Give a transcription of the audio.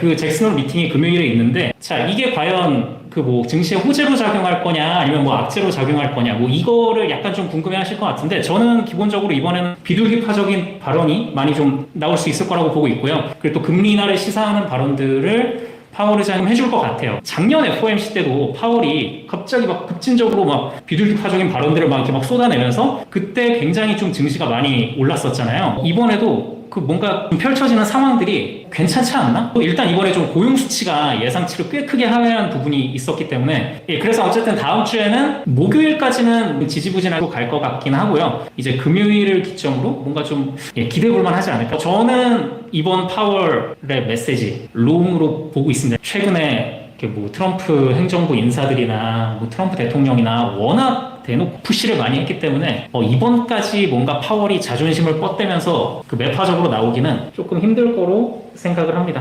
그 잭슨홀 미팅이 금요일에 있는데 자 이게 과연 그 뭐 증시에 호재로 작용할 거냐 아니면 뭐 악재로 작용할 거냐 뭐 이거를 약간 좀 궁금해하실 것 같은데 저는 기본적으로 이번에는 비둘기파적인 발언이 많이 좀 나올 수 있을 거라고 보고 있고요. 그리고 또 금리 인하를 시사하는 발언들을 파월이 좀 해줄 것 같아요. 작년 FOMC 때도 파월이 갑자기 막 급진적으로 막 비둘기파적인 발언들을 막 이렇게 막 쏟아내면서 그때 굉장히 좀 증시가 많이 올랐었잖아요. 이번에도 그 뭔가 좀 펼쳐지는 상황들이 괜찮지 않나? 또 일단 이번에 좀 고용 수치가 예상치를 꽤 크게 하회한 부분이 있었기 때문에 예, 그래서 어쨌든 다음 주에는 목요일까지는 지지부진하고 갈 것 같긴 하고요. 이제 금요일을 기점으로 뭔가 좀 예, 기대해 볼만 하지 않을까? 저는 이번 파월의 메시지 롱으로 보고 있습니다. 최근에 뭐 트럼프 행정부 인사들이나 뭐 트럼프 대통령이나 워낙 대놓고 푸시를 많이 했기 때문에 어, 이번까지 뭔가 파월이 자존심을 뻗대면서 그 매파적으로 나오기는 조금 힘들 거로 생각을 합니다.